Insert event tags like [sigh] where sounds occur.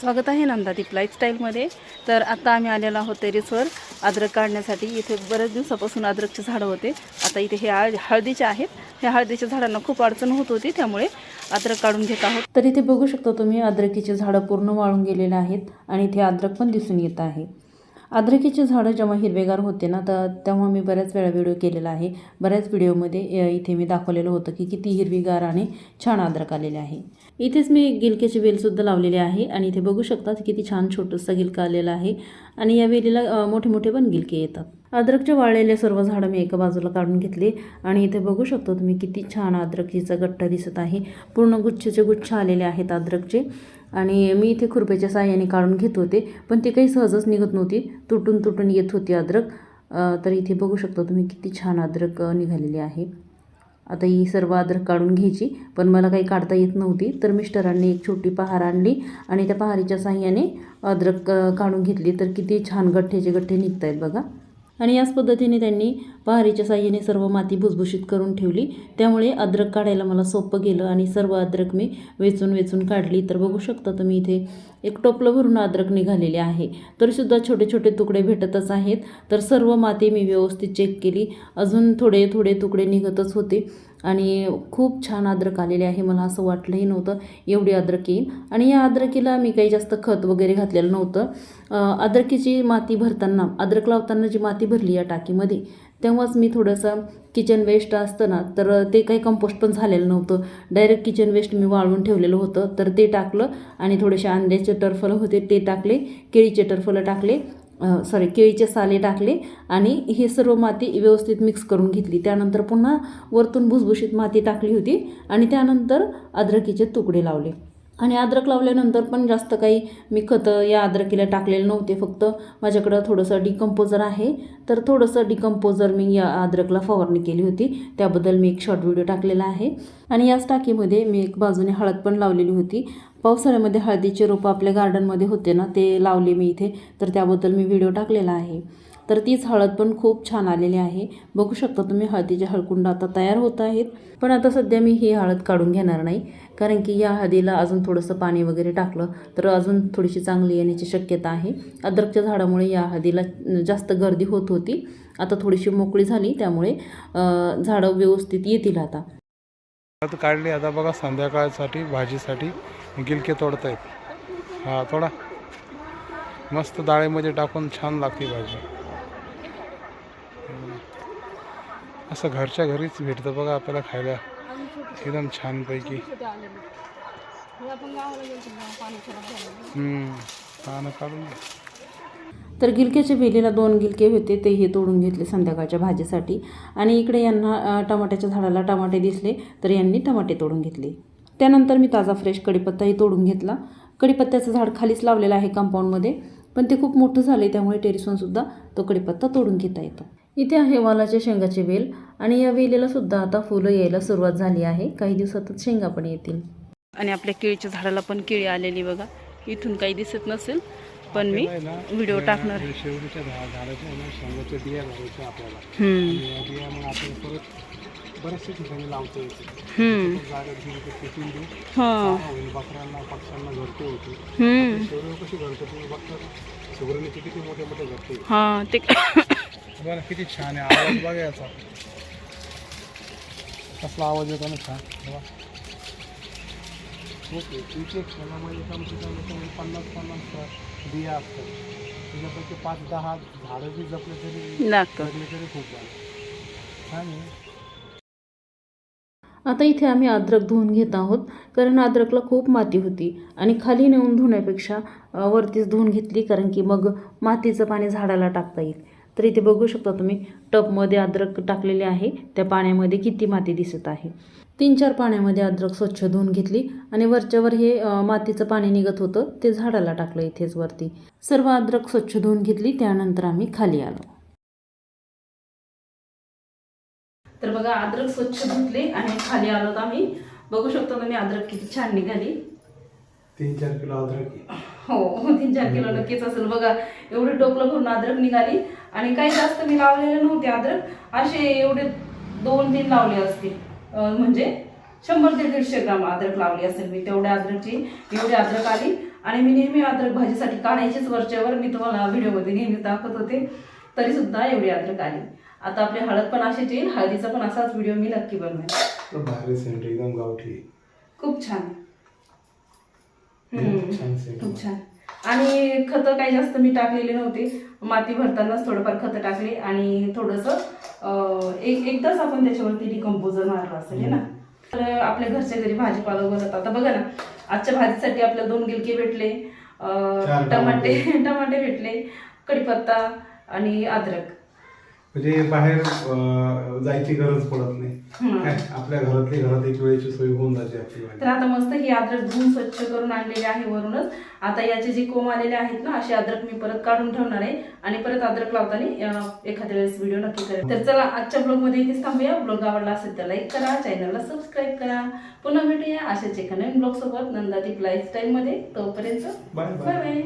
स्वागत आहे नंदादीप लाईफस्टाईलमध्ये तर आता आम्ही आलेलो आहोत टेरेसवर अद्रक काढण्यासाठी इथे बऱ्याच दिवसापासून अद्रकचे झाडं होते. आता इथे हे हळदीचे आहेत. ह्या हळदीच्या झाडांना खूप अडचण होत होती त्यामुळे अद्रक काढून घेत आहोत. तर इथे बघू शकता तुम्ही अद्रकीचे झाडं पूर्ण वाळून गेलेले आहेत आणि इथे अद्रक पण दिसून येत आहे. अद्रकीचे झाडं जेव्हा हिरवेगार होते ना तर तेव्हा मी बऱ्याच वेळा व्हिडिओ केलेला आहे. बऱ्याच व्हिडिओमध्ये इथे मी दाखवलेलं होतं की किती हिरवीगार आणि छान अद्रक आलेले आहे. इथेच मी गिलक्याची वेलसुद्धा लावलेली आहे आणि इथे बघू शकता किती छान छोटंसं गिलकं आलेलं आहे आणि या वेलीला मोठे मोठे पण गिलके येतात. अद्रकचे वाळलेले सर्व झाडं मी एका बाजूला काढून घेतले आणि इथे बघू शकतो तुम्ही किती छान अद्रकीचा गट्टा दिसत आहे. पूर्ण गुच्छेचे गुच्छ आलेले आहेत अद्रकचे आणि मी इथे खुरप्याच्या साह्याने काढून घेत होते पण ती काही सहजच निघत नव्हती. तुटून तुटून येत होती अद्रक. तर इथे बघू शकता तुम्ही किती छान अद्रक निघालेली आहे. आता ही सर्व अद्रक काढून घ्यायची पण मला काही काढता येत नव्हती तर मिस्टरांनी एक छोटी पहार आणली आणि त्या पहारीच्या साह्याने अद्रक काढून घेतली. तर किती छान गठ्ठेचे गठ्ठे निघत आहेत बघा. आणि याच पद्धतीने त्यांनी पहारीच्या साह्याने सर्व माती भुसभुशीत करून ठेवली. त्यामुळे अद्रक काढायला मला सोपं गेलं आणि सर्व अद्रक मी वेचून वेचून काढली. तर बघू शकता तुम्ही इथे एक टोपलं भरून अद्रक निघालेले आहे. तरीसुद्धा छोटे छोटे तुकडे भेटतच आहेत. तर सर्व माती मी व्यवस्थित चेक केली. अजून थोडे थोडे तुकडे निघतच होते. आणि खूप छान अद्रक आलेले आहे. मला असं वाटलंही नव्हतं एवढी अद्रक येईल. आणि या अद्रकीला मी काही जास्त खत वगैरे घातलेलं नव्हतं. अद्रकीची माती भरताना अद्रक लावताना जी माती भरली या टाकीमध्ये तेव्हाच मी थोडंसं किचन वेस्ट असतं ना तर ते काही कंपोस्ट पण झालेलं नव्हतं. डायरेक्ट किचन वेस्ट मी वाळवून ठेवलेलं होतं. तर ते टाकलं आणि थोडेसे अंड्याचे टरफलं होते ते टाकले केळीचे टरफलं टाकले सॉरी केळीचे साले टाकले आणि हे सर्व माती व्यवस्थित मिक्स करून घेतली. त्यानंतर पुन्हा वरतून भुसभुशीत माती टाकली होती आणि त्यानंतर अद्रकीचे तुकडे लावले. आणि अद्रक लावल्यानंतर पण जास्त काही मी खतं या अद्रकीला टाकलेले नव्हते. फक्त माझ्याकडं थोडंसं डिकम्पोजर आहे. तर थोडंसं डिकम्पोजर मी या अद्रकला फवारणी केली होती. त्याबद्दल मी एक शॉर्ट व्हिडिओ टाकलेला आहे. आणि याच टाकीमध्ये मी एक बाजूने हळद पण लावलेली होती. पावसाळ्यामध्ये हळदीचे रोपं आपल्या गार्डनमध्ये होते ना ते लावले मी इथे. तर त्याबद्दल मी व्हिडिओ टाकलेला आहे. तर तीच हळद पण खूप छान आलेली आहे. बघू शकता तुम्ही हळदीचे हळकुंड आता तयार होत आहेत. पण आता सध्या मी ही हळद काढून घेणार नाही. कारण की या हळदीला अजून थोडंसं पाणी वगैरे टाकलं तर अजून थोडीशी चांगली येण्याची शक्यता आहे. अद्रकच्या झाडामुळे या हळदीला जास्त गर्दी होत होती. आता थोडीशी मोकळी झाली त्यामुळे झाडं व्यवस्थित येतील आता. आता काढली आता बघा संध्याकाळसाठी भाजीसाठी गिलके तोडतायत हा थोडा मस्त डाळीमध्ये टाकून छान लागते भाजी. असं घरच्या घरीच भेटतं बघा आपल्याला खायला एकदम छानपैकी हम्म. पानं काढून. तर गिलक्याच्या वेलीला दोन गिलके होते तेही तोडून घेतले संध्याकाळच्या भाजीसाठी. आणि इकडे यांना टमाट्याच्या झाडाला टमाटे दिसले तर यांनी टमाटे तोडून घेतले. त्यानंतर मी ताजा फ्रेश कढीपत्ताही तोडून घेतला. कढीपत्त्याचं झाड खालीच लावलेलं आहे कंपाऊंडमध्ये पण ते खूप मोठं झालं आहे त्यामुळे टेरिसहून तो कडीपत्ता तोडून घेता येतो. इथे आहे वालाच्या शेंगाचे वेल आणि या वेलीला सुद्धा आता फुलं यायला सुरुवात झाली आहे. काही दिवसातच शेंगा पण येतील. आणि आपल्या केळीच्या झाडाला पण केळी आलेली बघा. इथून काही दिसत नसेल. पण मी व्हिडिओ टाकणार. शेवटीच्या झा- झाडाच्या आहे ना शेंगाच्या बिया आपल्याला. हम्म, आणि या बिया मग आपण परत बऱ्याचशा ठिकाणी लावतो येते घेऊन ते फेकून देऊ हां, जागा होईल बकऱ्यांना पक्ष्यांना घरटे होते. हम्म, शेवटी कशी घरटे तुम्ही बघता? सुगरणीचे किती मोठे मोठे घरटे हां ते बघा किती छान आहे. आवाज बघा याचा. कसला आवाज येतो ना छान. ओके तुमचे क्षणामध्ये कमसे कमी कमी पन्नास पन्नास बिया असतात. त्याच्यापैकी पाच दहा झाडं बी जपले तरी लागतं. जगले तरी खूप झालं आहे आता इथे आम्ही अद्रक धुवून घेत आहोत कारण अद्रकला खूप माती होती आणि खाली नेऊन धुण्यापेक्षा वरतीच धुवून घेतली कारण की मग मातीचं पाणी झाडाला टाकता येईल. तर इथे बघू शकता तुम्ही टबमध्ये अद्रक टाकलेले आहे. त्या पाण्यामध्ये किती माती दिसत आहे. तीन चार पाण्यामध्ये अद्रक स्वच्छ धुवून घेतली आणि वरच्यावर हे मातीचं पाणी निघत होतं. ते झाडाला टाकलं इथेच वरती. सर्व अद्रक स्वच्छ धुवून घेतली. त्यानंतर आम्ही खाली आलो. तर बघा अद्रक स्वच्छ धुतले आणि खाली आलो तर आम्ही. बघू शकतो तुम्ही अद्रक किती छान निघाली. तीन चार किलो अद्रक हो तीन चार किलो नक्कीच असेल. बघा एवढी टोपलं भरून अद्रक निघाली आणि काही जास्त मी लावलेले नव्हते अद्रक. असे एवढे दोन तीन लावले असतील. म्हणजे शंभर ते दीडशे ग्राम अद्रक लावली असेल मी. तेवढ्या अद्रकची एवढी अद्रक आली. आणि मी नेहमी अद्रक भाजीसाठी काढायचीच वरच्यावर. मी तुम्हाला व्हिडिओमध्ये नेहमी दाखवत होते. तरी सुद्धा एवढी अद्रक आली. आता आपली हळद पण अशीच येईल. हळदीचा पण असाच व्हिडिओ मी नक्की बनवेन. खूप छान. खूप. छान सेंट खूप छान. आणि खतं काही जास्त मी टाकलेले नव्हते. माती भरतानाच थोडंफार खतं टाकले आणि थोडंसं एक एकदाच आपण त्याच्यावरती डिकम्पोजर मारलं असेल हे ना? तर आपल्या घरच्या घरी भाजीपाला उगवत आता बघा ना आजच्या भाजीसाठी आपल्याला दोन गिलके भेटले टमाटे. [laughs] टमाटे भेटले कढीपत्ता आणि अद्रक. म्हणजे बाहेर जायची गरज पडत नाही. काय, आपल्या घरातली घरात एक वेळेची सोय होऊन जाते आपली तर आता मस्त ही अद्रक धुवून स्वच्छ करून आणलेली आहे वरूनच. आता याचे जे कोंब आलेले आहेत ना असे अद्रक मी परत काढून ठेवणार आहे आणि परत अद्रक लावताना एखाद्या वेळेस व्हिडिओ नक्की करेल तर चला आजच्या ब्लॉगमध्ये इथेच थांबूया. ब्लॉग आवडला असेल तर लाईक करा चॅनलला सबस्क्राईब करा. पुन्हा भेटूया अशाच एका नवीन ब्लॉग सोबत नंदादीप लाईफस्टाईल मध्ये. तोपर्यंत बाय बाय